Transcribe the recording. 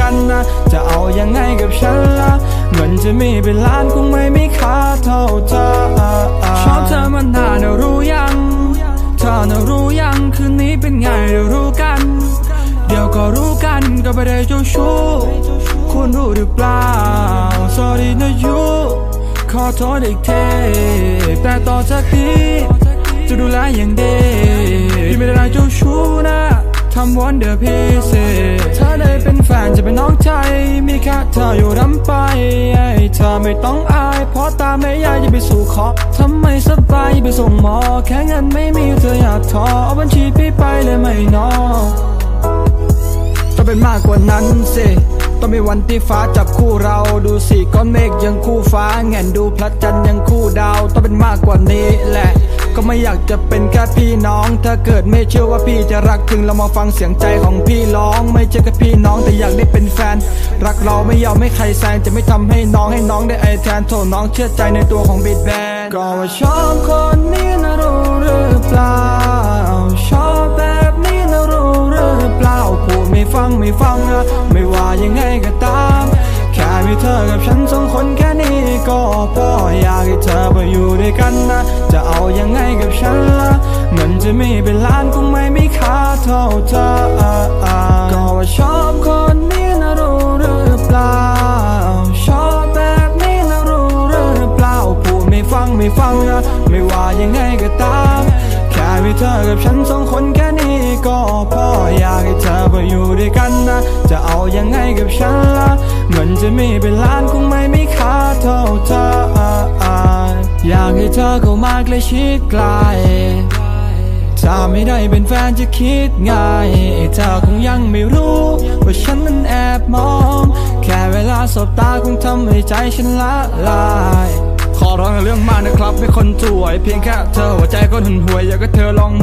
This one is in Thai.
ัน จะเอายังไงกับฉันล่ะเงินจะมีเป็นล้านคงไม่มีค่าเท่าเธอชอบเธอมันนานรู้ยังเธอน่ะรู้ยังคืนนี้เป็นไงเดี๋ยวรู้กัน เดี๋ยวก็รู้กันก็ไม่ได้เจ้าชู้คุณรู้หรือเปล่า sorry นะยูขอโทษอีกทีแต่ต่อจากนี้จะดูแลอย่างดีพี่ไม่ได้เจ้าชู้นะทำวันเดอร์พิเศษเธอได้เป็นแฟน เธออยู่รำไปเธอไม่ต้องอาย เพราะตาไม่ยากจะไปสู่ขอทำไมสบายไปส่งหมอ แค่เงินไม่มีเธออยากทอเอาบัญชีพี่ไปเลยไม่นอต้องเป็นมากกว่านั้นสิต้องมีวันที่ฟ้าจับคู่เราดูสิก้อนเมฆยังคู่ฟ้าแง่นดูพระจันทร์ยังคู่ดาว ต้องเป็นมากกว่านี้แหละ ก็ไม่อยากจะเป็นแค่พี่น้อง ถ้าเกิดไม่เชื่อว่าพี่จะรักจริงเรามาฟังเสียงใจของพี่ร้อง ไม่ใช่แค่พี่น้องแต่อยากได้เป็นแฟน รักเราไม่ยอมให้ใครแซงจะไม่ทำให้น้องให้น้องได้ไอแทนโทษน้องเชื่อใจในตัวของบิดแบนก็ว่าชอบคนนี้นะรู้หรือเปล่าชอบแบบนี้นะรู้หรือเปล่าพูดไม่ฟังไม่ฟังอะไม่ว่ายังไงก็ตามแค่มีเธอกับฉันสองคนแค่นี้ก็พออยากให้เธอไปอยู่ด้วยกันนะ ยังไงกับฉันล่ะเงินจะมีเป็นล้านคงไม่มีค่าเท่าเธอก็ว่าชอบคนนี้นะรู้หรือเปล่า ชอบแบบนี้นะรู้หรือเปล่า พูดไม่ฟังไม่ฟังอะไม่ว่ายังไงก็ตาม แค่มีเธอกับฉันสองคนแค่นี้ก็พออยากให้เธอไปอยู่ด้วยกันนะ จะเอายังไงกับฉันล่ะเงินจะมีเป็นล้านคงไม่มีค่าเท่าเธอ อยากให้เธอเข้ามาใกล้ชิดไกลถ้าไม่ได้เป็นแฟนจะคิดไงเธอคงยังไม่รู้ว่าฉันนั้นแอบมอง แค่เวลาสบตาคงทำให้ใจฉันละลายขอร้องเรื่องมากนะครับไม่คนสวย เพียงแค่เธอหัวใจก็หึนหวยอยากให้เธอลองมอง